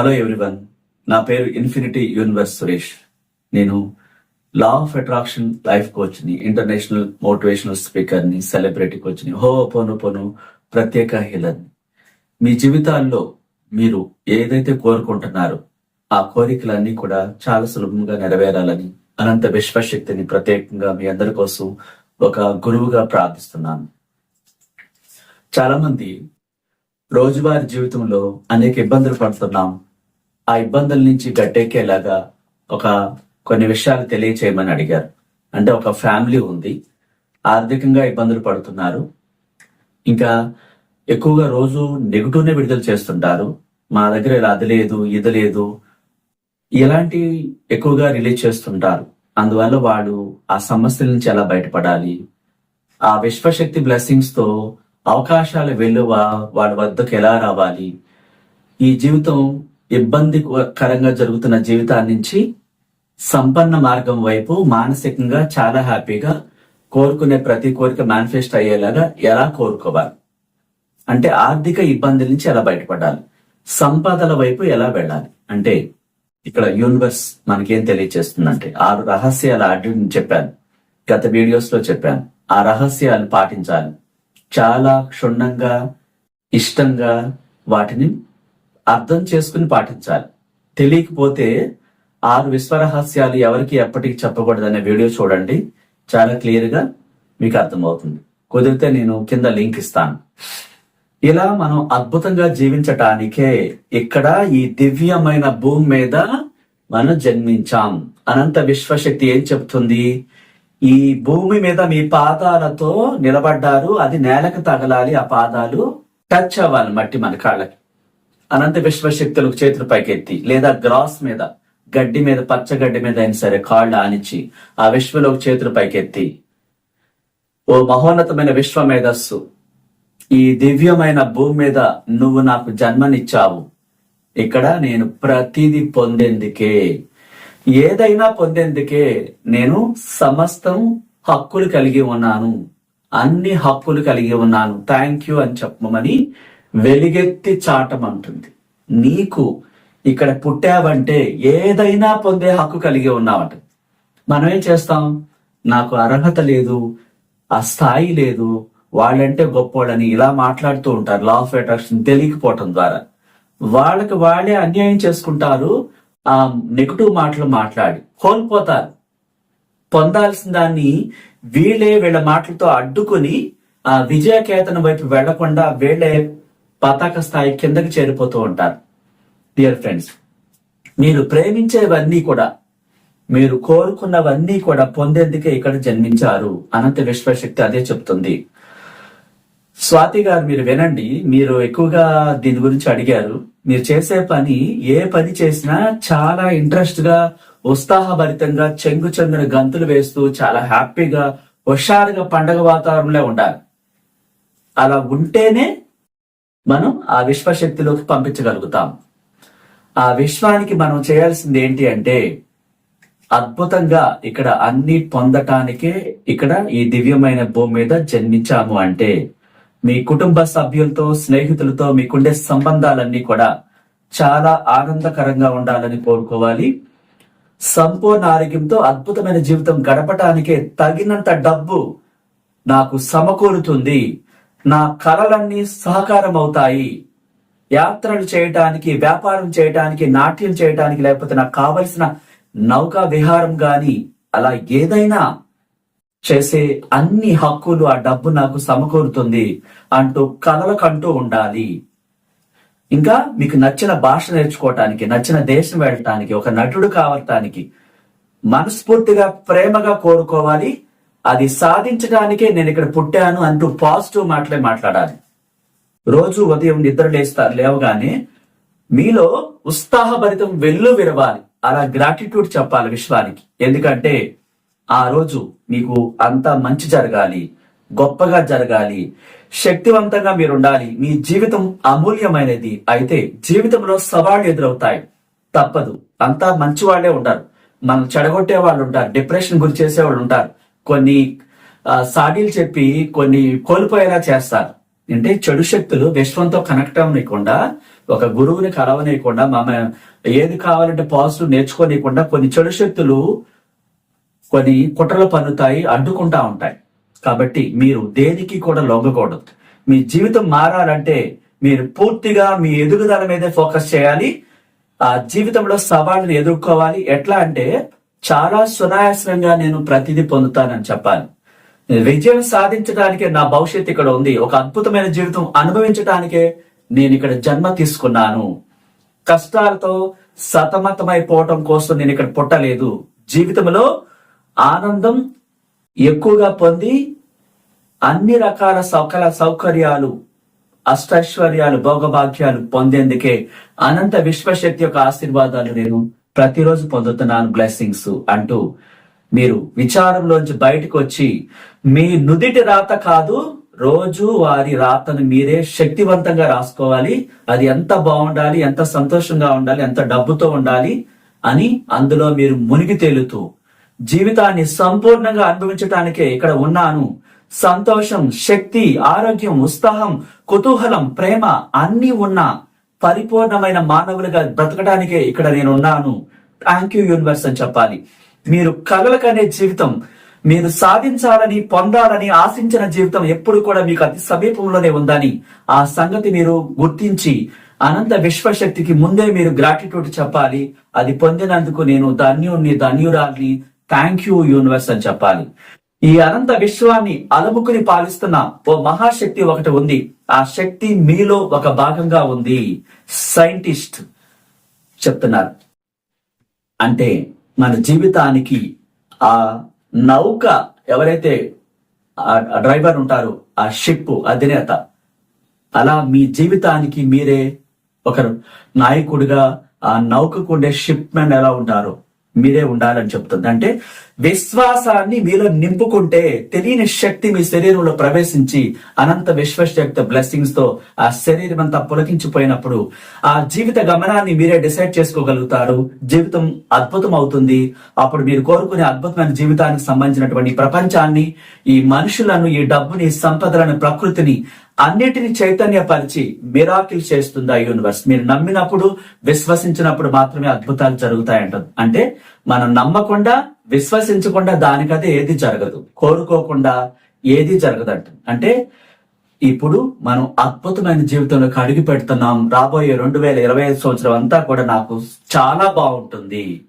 Hello everyone నా పేరు infinity universe Suresh. నేను లా ఆఫ్ అట్రాక్షన్ లైఫ్ కోచ్ని ఇంటర్నేషనల్ మోటివేషనల్ స్పీకర్ని సెలబ్రిటీ కోచ్ని హో పోను పోను ప్రత్యేక హీలర్ని మీ జీవితాల్లో మీరు ఏదైతే కోరుకుంటున్నారో ఆ కోరికలన్నీ కూడా చాలా సులభంగా నెరవేరాలని అనంత విశ్వశక్తిని ప్రత్యేకంగా మీ అందరి కోసం ఒక గురువుగా ప్రార్థిస్తున్నాను. చాలా మంది రోజువారీ జీవితంలో అనేక ఇబ్బందులు పడుతున్నాం. ఆ ఇబ్బందుల నుంచి గట్టెక్కేలాగా ఒక కొన్ని విషయాలు తెలియచేయమని అడిగారు. అంటే ఒక ఫ్యామిలీ ఉంది. ఆర్థికంగా ఇబ్బందులు పడుతున్నారు. ఇంకా ఎక్కువగా రోజు నెగిటివ్నే విడుదల చేస్తుంటారు. మా దగ్గర ఇలా అది లేదు ఇది లేదు. ఇలాంటి ఎక్కువగా రిలీజ్ చేస్తుంటారు. అందువల్ల వాడు ఆ సమస్యల నుంచి ఎలా బయటపడాలి? ఆ విశ్వశక్తి బ్లెస్సింగ్స్తో అవకాశాల వెలువ వాడి వద్దకు ఎలా రావాలి? ఈ జీవితం ఇబ్బందికరంగా జరుగుతున్న జీవితాన్ని నుంచి సంపన్న మార్గం వైపు మానసికంగా చాలా హ్యాపీగా కోరుకునే ప్రతి కోరిక మేనిఫెస్ట్ అయ్యేలాగా ఎలా కోరుకోవాలి? అంటే ఆర్థిక ఇబ్బందుల నుంచి ఎలా బయటపడాలి? సంపదల వైపు ఎలా వెళ్ళాలి? అంటే ఇక్కడ యూనివర్స్ మనకేం తెలియచేస్తుందంటే ఆరు రహస్యాలు ఆడిని చెప్పాను. గత వీడియోస్లో చెప్పాను. ఆ రహస్యాలు పాటించాలి. చాలా క్షుణ్ణంగా ఇష్టంగా వాటిని అర్థం చేసుకుని పాటించాలి. తెలియకపోతే ఆరు విశ్వరహస్యాలు ఎవరికి ఎప్పటికి చెప్పకూడదనే వీడియో చూడండి. చాలా క్లియర్గా మీకు అర్థమవుతుంది. కుదిరితే నేను కింద లింక్ ఇస్తాను. ఇలా మనం అద్భుతంగా జీవించటానికే ఇక్కడ ఈ దివ్యమైన భూమి మీద మనం జన్మించాం. అనంత విశ్వశక్తి ఏం చెప్తుంది ఈ భూమి మీద మీ పాదాలతో నిలబడ్డారు. అది నేలకు తగలాలి. ఆ పాదాలు టచ్ అవ్వాలి మట్టి మన కాళ్ళకి. అనంత విశ్వశక్తులకు చేతులు పైకెత్తి లేదా గ్రాస్ మీద గడ్డి మీద పచ్చగడ్డి మీద అయినా సరే కాళ్ళు ఆనిచ్చి ఆ విశ్వలోకి చేతులు పైకెత్తి ఓ మహోన్నతమైన విశ్వ మేధస్సు ఈ దివ్యమైన భూమి మీద నువ్వు నాకు జన్మనిచ్చావు. ఇక్కడ నేను ప్రతిదీ పొందేందుకే. ఏదైనా పొందేందుకే నేను సమస్తం హక్కులు కలిగి ఉన్నాను. అన్ని హక్కులు కలిగి ఉన్నాను. థ్యాంక్ యూ అని చెప్పమని వెలిగెత్తి చాటమంటుంది. నీకు ఇక్కడ పుట్టావంటే ఏదైనా పొందే హక్కు కలిగి ఉన్నావంట. మనం ఏం చేస్తాం? నాకు అర్హత లేదు ఆ స్థాయి లేదు వాళ్ళంటే గొప్పోళ్ళని ఇలా మాట్లాడుతూ ఉంటారు లా ఆఫ్ అట్రాక్షన్ తెలియకపోవటం ద్వారా. వాళ్ళకి వాళ్ళే అన్యాయం చేసుకుంటారు ఆ నెగిటివ్ మాటలు మాట్లాడి కోల్పోతారు. పొందాల్సిన దాన్ని వీళ్ళే వీళ్ళ మాటలతో అడ్డుకుని ఆ విజయకేతన వైపు వెళ్ళకుండా వీళ్ళే పతాక స్థాయి కిందకి చేరిపోతూ ఉంటారు. డియర్ ఫ్రెండ్స్ మీరు ప్రేమించేవన్నీ కూడా మీరు కోరుకున్నవన్నీ కూడా పొందేందుకే ఇక్కడ జన్మించారు అనంత విశ్వశక్తి అదే చెప్తుంది. స్వాతి గారు మీరు వినండి మీరు ఎక్కువగా దీని గురించి అడిగారు. మీరు చేసే పని ఏ పని చేసినా చాలా ఇంట్రెస్ట్గా ఉత్సాహభరితంగా చెంగు చెంగున గంతులు వేస్తూ చాలా హ్యాపీగా హుషారుగా పండగ వాతావరణంలో ఉండాలి. అలా ఉంటేనే మనం ఆ విశ్వశక్తిలోకి పంపించగలుగుతాం. ఆ విశ్వానికి మనం చేయాల్సింది ఏంటి అంటే అద్భుతంగా ఇక్కడ అన్ని పొందటానికే ఇక్కడ ఈ దివ్యమైన భూమి మీద జన్మించాము అంటే మీ కుటుంబ సభ్యులతో స్నేహితులతో మీకుండే సంబంధాలన్నీ కూడా చాలా ఆనందకరంగా ఉండాలని కోరుకోవాలి. సంపూర్ణ ఆరోగ్యంతో అద్భుతమైన జీవితం గడపటానికే తగినంత డబ్బు నాకు సమకూరుతుంది. నా కళలన్నీ సహకారం అవుతాయి యాత్రలు చేయటానికి వ్యాపారం చేయటానికి నాట్యం చేయటానికి లేకపోతే నాకు కావలసిన నౌకా విహారం గాని అలా ఏదైనా చేసే అన్ని హక్కులు ఆ డబ్బు నాకు సమకూరుతుంది అంటూ కలలకంటూ ఉండాలి. ఇంకా మీకు నచ్చిన భాష నేర్చుకోవటానికి నచ్చిన దేశం వెళ్ళటానికి ఒక నటుడు కావటానికి మనస్ఫూర్తిగా ప్రేమగా కోరుకోవాలి. అది సాధించడానికే నేను ఇక్కడ పుట్టాను అంటూ పాజిటివ్ మాటలే మాట్లాడాలి. రోజు ఉదయం నిద్ర లేస్తారు లేవగానే మీలో ఉత్సాహభరితం వెళ్ళు విరవాలి. అలా గ్రాటిట్యూడ్ చెప్పాలి విశ్వానికి. ఎందుకంటే ఆ రోజు మీకు అంతా మంచి జరగాలి గొప్పగా జరగాలి శక్తివంతంగా మీరు ఉండాలి మీ జీవితం అమూల్యమైనది. అయితే జీవితంలో సవాళ్ళు ఎదురవుతాయి. తప్పదు. అంతా మంచి వాళ్ళే ఉంటారు. మనం చెడగొట్టే వాళ్ళు ఉంటారు. డిప్రెషన్ గురి చేసే వాళ్ళు ఉంటారు. కొన్ని సాడీలు చెప్పి కొన్ని కోల్పోయేలా చేస్తారు. అంటే చెడు శక్తులు విశ్వంతో కనెక్ట్ అవ్వనీయకుండా ఒక గురువుని కలవనీయకుండా మమ్మ ఏది కావాలంటే పాజిటివ్ నేర్చుకోనీయకుండా కొన్ని చెడు శక్తులు కొన్ని కుట్రలు పన్నుతాయి అడ్డుకుంటా ఉంటాయి. కాబట్టి మీరు దేనికి కూడా లొంగకూడదు. మీ జీవితం మారాలంటే మీరు పూర్తిగా మీ ఎదుగుదల మీదే ఫోకస్ చేయాలి. ఆ జీవితంలో సవాళ్ళని ఎదుర్కోవాలి. ఎట్లా అంటే చాలా సునాయాసంగా నేను ప్రతిదీ పొందుతానని చెప్పాను విజయం సాధించడానికే నా భవిష్యత్తు ఇక్కడ ఉంది. ఒక అద్భుతమైన జీవితం అనుభవించడానికే నేను ఇక్కడ జన్మ తీసుకున్నాను. కష్టాలతో సతమతమైపోవటం కోసం నేను ఇక్కడ పుట్టలేదు. జీవితంలో ఆనందం ఎక్కువగా పొంది అన్ని రకాల సకల సౌకర్యాలు అష్టైశ్వర్యాలు భోగభాగ్యాలు పొందేందుకే అనంత విశ్వశక్తి యొక్క ఆశీర్వాదాలు నేను ప్రతిరోజు పొందుతున్నాను బ్లెస్సింగ్స్ అంటూ మీరు విచారంలోంచి బయటకు వచ్చి మీ నుదిటి రాత కాదు రోజు వారి రాతను మీరే శక్తివంతంగా రాసుకోవాలి. అది ఎంత బాగుండాలి ఎంత సంతోషంగా ఉండాలి ఎంత డబ్బుతో ఉండాలి అని అందులో మీరు మునిగి తేలుతూ జీవితాన్ని సంపూర్ణంగా అనుభవించటానికే ఇక్కడ ఉన్నాను. సంతోషం శక్తి ఆరోగ్యం ఉత్సాహం కుతూహలం ప్రేమ అన్నీ ఉన్న. పరిపూర్ణమైన మానవులుగా బ్రతకడానికే ఇక్కడ నేను ఉన్నాను థ్యాంక్ యూ యూనివర్స్ అని చెప్పాలి. మీరు కలలకనే జీవితం మీరు సాధించాలని పొందాలని ఆశించిన జీవితం ఎప్పుడు కూడా మీకు అతి సమీపంలోనే ఉందని ఆ సంగతి మీరు గుర్తించి అనంత విశ్వశక్తికి ముందే మీరు గ్రాటిట్యూడ్ చెప్పాలి. అది పొందినందుకు నేను ధన్యుణ్ణి ధన్యురాల్ని. థ్యాంక్ యూ యూనివర్స్ అని చెప్పాలి. ఈ అనంత విశ్వాన్ని అలముకుని పాలిస్తున్న ఓ మహాశక్తి ఒకటి ఉంది. ఆ శక్తి మీలో ఒక భాగంగా ఉంది. సైంటిస్ట్ చెప్తున్నారు. అంటే మన జీవితానికి ఆ నౌక ఎవరైతే ఆ డ్రైవర్ ఉంటారో ఆ షిప్ అధినేత అలా మీ జీవితానికి మీరే ఒకరు నాయకుడిగా ఆ నౌకకు ఉండే షిప్ ఎలా ఉంటారో మీరే ఉండాలని చెప్తుంది. అంటే విశ్వాసాన్ని మీలో నింపుకుంటే తెలియని శక్తి మీ శరీరంలో ప్రవేశించి అనంత విశ్వశక్తి బ్లెస్సింగ్స్తో ఆ శరీరం అంతా పులకించిపోయినప్పుడు ఆ జీవిత గమనాన్ని మీరే డిసైడ్ చేసుకోగలుగుతారు. జీవితం అద్భుతం అవుతుంది అప్పుడు మీరు కోరుకునే అద్భుతమైన జీవితానికి సంబంధించినటువంటి ప్రపంచాన్ని ఈ మనుషులను ఈ డబ్బుని సంపదలను ప్రకృతిని అన్నిటిని చైతన్యపరిచి మిరాకిల్ చేస్తుంది ఆ యూనివర్స్ మీరు నమ్మినప్పుడు విశ్వసించినప్పుడు మాత్రమే అద్భుతాలు జరుగుతాయంట. అంటే మనం నమ్మకుండా విశ్వసించకుండా దానికదే ఏది జరగదు. కోరుకోకుండా ఏది జరగదంట. అంటే ఇప్పుడు మనం అద్భుతమైన జీవితంలోకి అడుగు పెడుతున్నాం. రాబోయే రెండు వేల ఇరవై ఐదు సంవత్సరం అంతా కూడా నాకు చాలా బాగుంటుంది.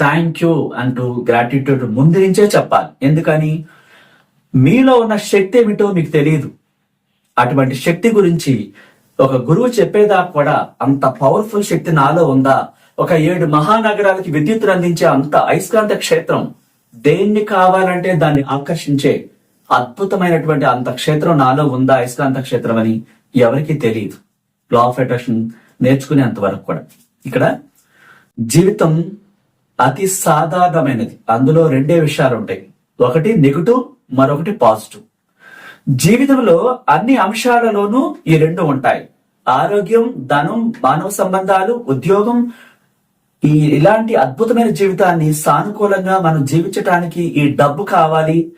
థ్యాంక్ యూ అంటూ గ్రాటిట్యూడ్ ముందు నుంచే చెప్పాలి. ఎందుకని? మీలో ఉన్న శక్తి ఏమిటో మీకు తెలియదు. అటువంటి శక్తి గురించి ఒక గురువు చెప్పేదాకా కూడా అంత పవర్ఫుల్ శక్తి నాలో ఉందా? ఒక ఏడు మహానగరాలకి విద్యుత్తు అందించే అంత అయస్కాంత క్షేత్రం దేన్ని కావాలంటే దాన్ని ఆకర్షించే అద్భుతమైనటువంటి అంత క్షేత్రం నాలో ఉందా అయస్కాంత క్షేత్రం అని ఎవరికి తెలియదు. లా ఆఫ్ అట్రాక్షన్ నేర్చుకునేంత వరకు కూడా. ఇక్కడ జీవితం అతి సాధారణమైనది. అందులో రెండే విషయాలు ఉంటాయి. ఒకటి నెగిటివ్ మరొకటి పాజిటివ్. జీవితంలో అన్ని అంశాలలోనూ ఈ రెండు ఉంటాయి. ఆరోగ్యం ధనం మానవ సంబంధాలు ఉద్యోగం. ఈ ఇలాంటి అద్భుతమైన జీవితాన్ని సానుకూలంగా మనం జీవించటానికి ఈ డబ్బు కావాలి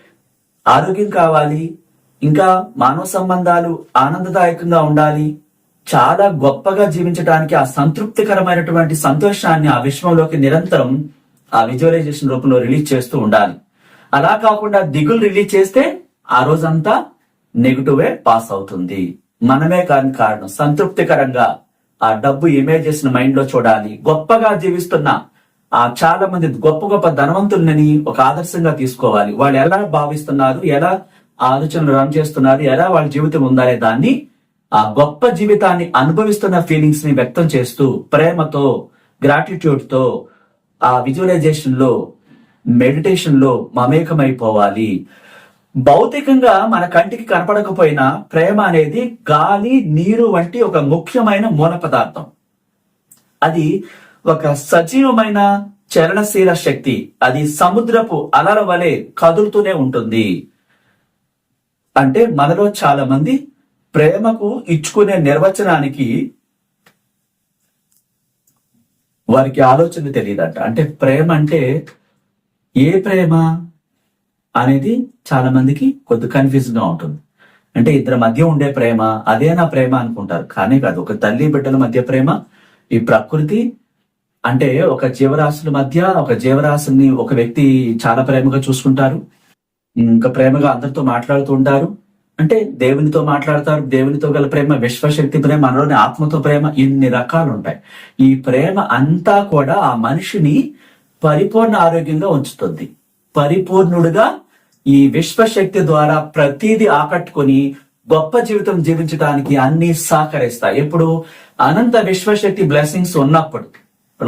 ఆరోగ్యం కావాలి ఇంకా మానవ సంబంధాలు ఆనందదాయకంగా ఉండాలి. చాలా గొప్పగా జీవించడానికి ఆ సంతృప్తికరమైనటువంటి సంతోషాన్ని ఆ విశ్వంలోకి నిరంతరం ఆ విజువలైజేషన్ రూపంలో రిలీజ్ చేస్తూ ఉండాలి. అలా కాకుండా దిగులు రిలీజ్ చేస్తే ఆ రోజంతా నెగిటివే పాస్ అవుతుంది. మనమే కాని కారణం సంతృప్తికరంగా ఆ డబ్బు ఇమేజెస్ మైండ్లో చూడాలి. గొప్పగా జీవిస్తున్న ఆ చాలా మంది గొప్ప గొప్ప ధనవంతులని ఒక ఆదర్శంగా తీసుకోవాలి. వాళ్ళు ఎలా భావిస్తున్నారు ఎలా ఆలోచనలు రన్ చేస్తున్నారు ఎలా వాళ్ళ జీవితం ఉందనే దాన్ని ఆ గొప్ప జీవితాన్ని అనుభవిస్తున్న ఫీలింగ్స్ని వ్యక్తం చేస్తూ ప్రేమతో గ్రాటిట్యూడ్తో ఆ విజువలైజేషన్లో మెడిటేషన్లో మమేకమైపోవాలి. భౌతికంగా మన కంటికి కనపడకపోయినా ప్రేమ అనేది గాలి నీరు వంటి ఒక ముఖ్యమైన మూల పదార్థం. అది ఒక సజీవమైన చలనశీల శక్తి. అది సముద్రపు అలల వలె కదులుతూనే ఉంటుంది. అంటే మనలో చాలా మంది ప్రేమకు ఇచ్చుకునే నిర్వచనానికి వారికి ఆలోచన తెలియదంట. అంటే ప్రేమ అంటే ఏ ప్రేమ? అనేది చాలా మందికి కొద్ది కన్ఫ్యూజ్గా ఉంటుంది. అంటే ఇద్దరి మధ్య ఉండే ప్రేమ అదే నా ప్రేమ అనుకుంటారు. కానీ కాదు ఒక తల్లి బిడ్డల మధ్య ప్రేమ ఈ ప్రకృతి అంటే ఒక జీవరాశుల మధ్య ఒక జీవరాశుని ఒక వ్యక్తి చాలా ప్రేమగా చూసుకుంటారు. ఇంకా ప్రేమగా అందరితో మాట్లాడుతూ ఉంటారు. అంటే దేవునితో మాట్లాడతారు. దేవునితో గల ప్రేమ విశ్వశక్తి ప్రేమ మనలోని ఆత్మతో ప్రేమ ఇన్ని రకాలు ఉంటాయి. ఈ ప్రేమ అంతా కూడా ఆ మనిషిని పరిపూర్ణ ఆరోగ్యంగా ఉంచుతుంది. పరిపూర్ణుడుగా ఈ విశ్వశక్తి ద్వారా ప్రతిదీ ఆకట్టుకొని గొప్ప జీవితం జీవించడానికి అన్ని సహకరిస్తాయి. ఎప్పుడు? అనంత విశ్వశక్తి బ్లెస్సింగ్స్ ఉన్నప్పుడు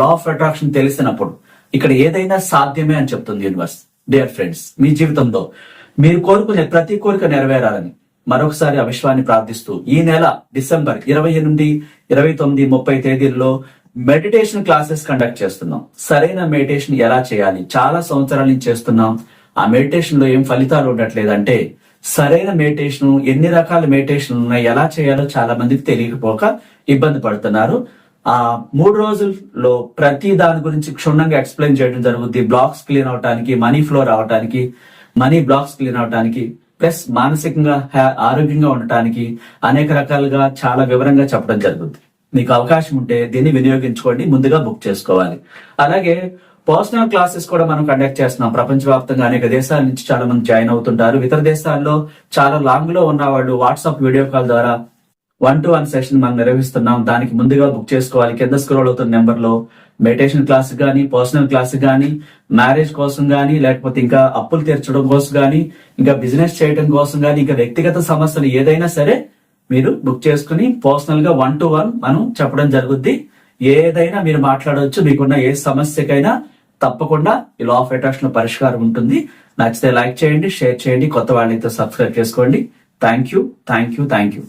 లా ఆఫ్ అట్రాక్షన్ తెలిసినప్పుడు. ఇక్కడ ఏదైనా సాధ్యమే అని చెప్తుంది యూనివర్స్ డియర్ ఫ్రెండ్స్ మీ జీవితంలో మీరు కోరుకునే ప్రతి కోరిక నెరవేరాలని మరొకసారి ఆ విశ్వాన్ని ప్రార్థిస్తూ ఈ నెల డిసెంబర్ ఇరవై ఎనిమిది ఇరవై తొమ్మిది ముప్పై తేదీల్లో మెడిటేషన్ క్లాసెస్ కండక్ట్ చేస్తున్నాం. సరైన మెడిటేషన్ ఎలా చేయాలి? చాలా సంవత్సరాల నుంచి చేస్తున్నాం. ఆ మెడిటేషన్లో ఏం ఫలితాలు ఉండట్లేదంటే సరైన మెడిటేషన్ ఎన్ని రకాల మెడిటేషన్ ఉన్నాయి ఎలా చేయాలో చాలా మందికి తెలియకపోక ఇబ్బంది పడుతున్నారు. ఆ మూడు రోజుల్లో ప్రతి దాని గురించి క్షుణ్ణంగా ఎక్స్ప్లెయిన్ చేయడం జరుగుద్ది. బ్లాక్స్ క్లీన్ అవడానికి మనీ ఫ్లో రావడానికి మనీ బ్లాక్స్ క్లీన్ అవడానికి ప్లస్ మానసికంగా హ్యా- ఆరోగ్యంగా ఉండటానికి అనేక రకాలుగా చాలా వివరంగా చెప్పడం జరుగుతుంది మీకు అవకాశం ఉంటే దీన్ని వినియోగించుకోండి ముందుగా బుక్ చేసుకోవాలి. అలాగే పర్సనల్ క్లాసెస్ కూడా మనం కండక్ట్ చేస్తున్నాం. ప్రపంచవ్యాప్తంగా అనేక దేశాల నుంచి చాలా మంది జాయిన్ అవుతుంటారు. ఇతర దేశాల్లో చాలా లాంగ్లో ఉన్న వాళ్ళు వాట్సాప్ వీడియో కాల్ ద్వారా వన్ టు వన్ సెషన్ మనం నిర్వహిస్తున్నాం. దానికి ముందుగా బుక్ చేసుకోవాలి. కింద స్క్రోల్ అవుతున్న నెంబర్లో మెడిటేషన్ క్లాస్ కానీ పర్సనల్ క్లాస్ కానీ మ్యారేజ్ కోసం కానీ లేకపోతే ఇంకా అప్పులు తీర్చడం కోసం కానీ ఇంకా బిజినెస్ చేయడం కోసం కానీ ఇంకా వ్యక్తిగత సమస్యలు ఏదైనా సరే మీరు బుక్ చేసుకుని పర్సనల్గా వన్ టు వన్ మనం చెప్పడం జరుగుద్ది. ఏదైనా మీరు మాట్లాడవచ్చు. మీకున్న ఏ సమస్యకైనా తప్పకుండా ఈ లా ఆఫ్ అట్రాక్షన్ పరిష్కారం ఉంటుంది. నచ్చితే లైక్ చేయండి షేర్ చేయండి కొత్త వాళ్ళైతే సబ్స్క్రైబ్ చేసుకోండి. Thank you thank you thank you